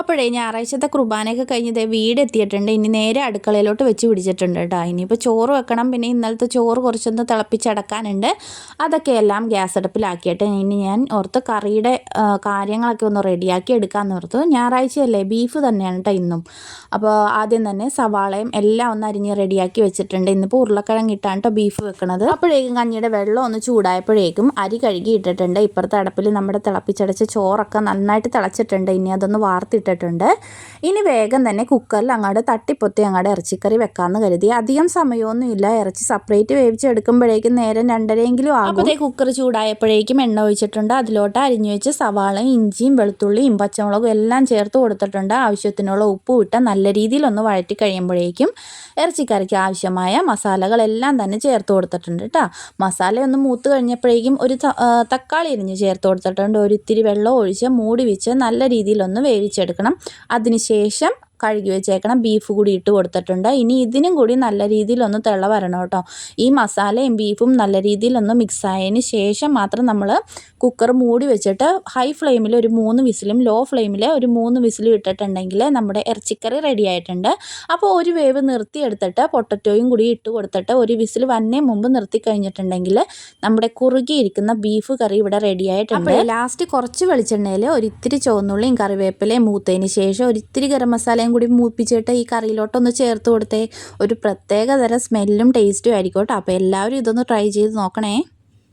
അപ്പോഴേ ഞായറാഴ്ചത്തെ കുർബാനയൊക്കെ കഴിഞ്ഞത് വീട് എത്തിയിട്ടുണ്ട് ഇനി നേരെ അടുക്കളയിലോട്ട് വെച്ച് പിടിച്ചിട്ടുണ്ട് കേട്ടോ ഇനിയിപ്പോൾ ചോറ് വെക്കണം. പിന്നെ ഇന്നലത്തെ ചോറ് കുറച്ചൊന്ന് തിളപ്പിച്ചടക്കാനുണ്ട് അതൊക്കെ എല്ലാം ഗ്യാസ് അടുപ്പിലാക്കിയിട്ട് ഇനി ഞാൻ ഓർത്ത് കറിയുടെ കാര്യങ്ങളൊക്കെ ഒന്ന് റെഡിയാക്കി എടുക്കാമെന്ന് ഓർത്തു. ഞായറാഴ്ചയല്ലേ ബീഫ് തന്നെയാണ് കേട്ടോ ഇന്നും. അപ്പോൾ ആദ്യം തന്നെ സവാളയും എല്ലാം ഒന്ന് അരിഞ്ഞ് റെഡിയാക്കി വെച്ചിട്ടുണ്ട്. ഇന്നിപ്പോൾ ഉരുളക്കിഴങ്ങ് ഇട്ടാണ് കേട്ടോ ബീഫ് വെക്കണത്. അപ്പോഴേക്കും കഞ്ഞിയുടെ വെള്ളം ഒന്ന് ചൂടായപ്പോഴേക്കും അരി കഴുകി ഇട്ടിട്ടുണ്ട് ഇപ്പുറത്തെ അടുപ്പിൽ നമ്മുടെ തിളപ്പിച്ചടച്ച ചോറൊക്കെ നന്നായിട്ട് തിളച്ചിട്ടുണ്ട്. ഇനി അതൊന്ന് വാർത്തിട്ടിട്ടുണ്ട് ഇനി വേഗം തന്നെ കുക്കറിൽ അങ്ങോട്ട് തട്ടിപ്പൊത്തി അങ്ങോട്ട് ഇറച്ചിക്കറി വെക്കാമെന്ന് കരുതി. അധികം സമയമൊന്നും ഇല്ല ഇറച്ചി സെപ്പറേറ്റ് വേവിച്ചെടുക്കുമ്പോഴേക്കും നേരം രണ്ടരയെങ്കിലും ആകും. കുക്കർ ചൂടായപ്പോഴേക്കും എണ്ണ ഒഴിച്ചിട്ടുണ്ട്. അതിലോട്ട് അരിഞ്ഞു വെച്ച് സവാളയും ഇഞ്ചിയും വെളുത്തുള്ളിയും പച്ചമുളകും എല്ലാം ചേർത്ത് കൊടുത്തിട്ടുണ്ട്. ആവശ്യത്തിനുള്ള ഉപ്പ് ഇട്ട് നല്ല രീതിയിൽ ഒന്ന് വഴറ്റി കഴിയുമ്പോഴേക്കും ഇറച്ചിക്കറിക്ക് ആവശ്യമായ മസാലകളെല്ലാം തന്നെ ചേർത്ത് കൊടുത്തിട്ടുണ്ട് കേട്ടോ മസാല ഒന്ന് മൂത്ത് കഴിഞ്ഞപ്പോഴേക്കും ഒരു തക്കാളി അരിഞ്ഞ് ചേർത്ത് കൊടുത്തിട്ടുണ്ട്. ഒരു ഇത്തിരി വെള്ളം ഒഴിച്ച് മൂടി വെച്ച് നല്ല രീതിയിലൊന്ന് വേവിച്ചെടുക്കണം. അതിനുശേഷം കഴുകി വെച്ചേക്കണം. ബീഫ് കൂടി ഇട്ട് കൊടുത്തിട്ടുണ്ട്. ഇനി ഇതിനും കൂടി നല്ല രീതിയിലൊന്ന് തിള വരണം കേട്ടോ. ഈ മസാലയും ബീഫും നല്ല രീതിയിലൊന്ന് മിക്സ് ആയതിന് ശേഷം മാത്രം നമ്മൾ കുക്കർ മൂടി വെച്ചിട്ട് ഹൈ ഫ്ലെയിമിൽ ഒരു മൂന്ന് വിസിലും ലോ ഫ്ലെയിമിൽ ഒരു മൂന്ന് വിസിലും ഇട്ടിട്ടുണ്ടെങ്കിൽ നമ്മുടെ ഇറച്ചിക്കറി റെഡി ആയിട്ടുണ്ട്. അപ്പോൾ ഒരു വേവ് നിർത്തിയെടുത്തിട്ട് പൊട്ടറ്റോയും കൂടി ഇട്ട് കൊടുത്തിട്ട് ഒരു വിസിൽ വന്നേ മുമ്പ് നിർത്തി കഴിഞ്ഞിട്ടുണ്ടെങ്കിൽ നമ്മുടെ കുറുകിയിരിക്കുന്ന ബീഫ് കറി ഇവിടെ റെഡി ആയിട്ടുണ്ട്. ലാസ്റ്റ് കുറച്ച് വെളിച്ചെണ്ണയിൽ ഒരിത്തിരി ചുവന്നുള്ളിയും കറിവേപ്പിലയും മൂത്തതിന് ശേഷം ഒരിത്തിരി ഗരം മസാലയും കൂടി മൂപ്പിച്ചിട്ട് ഈ കറിയിലോട്ടൊന്ന് ചേർത്ത് കൊടുത്തേ. ഒരു പ്രത്യേക തരം സ്മെല്ലും ടേസ്റ്റും ആയിരിക്കും കേട്ടോ. അപ്പോൾ എല്ലാവരും ഇതൊന്ന് ട്രൈ ചെയ്ത് നോക്കണേ.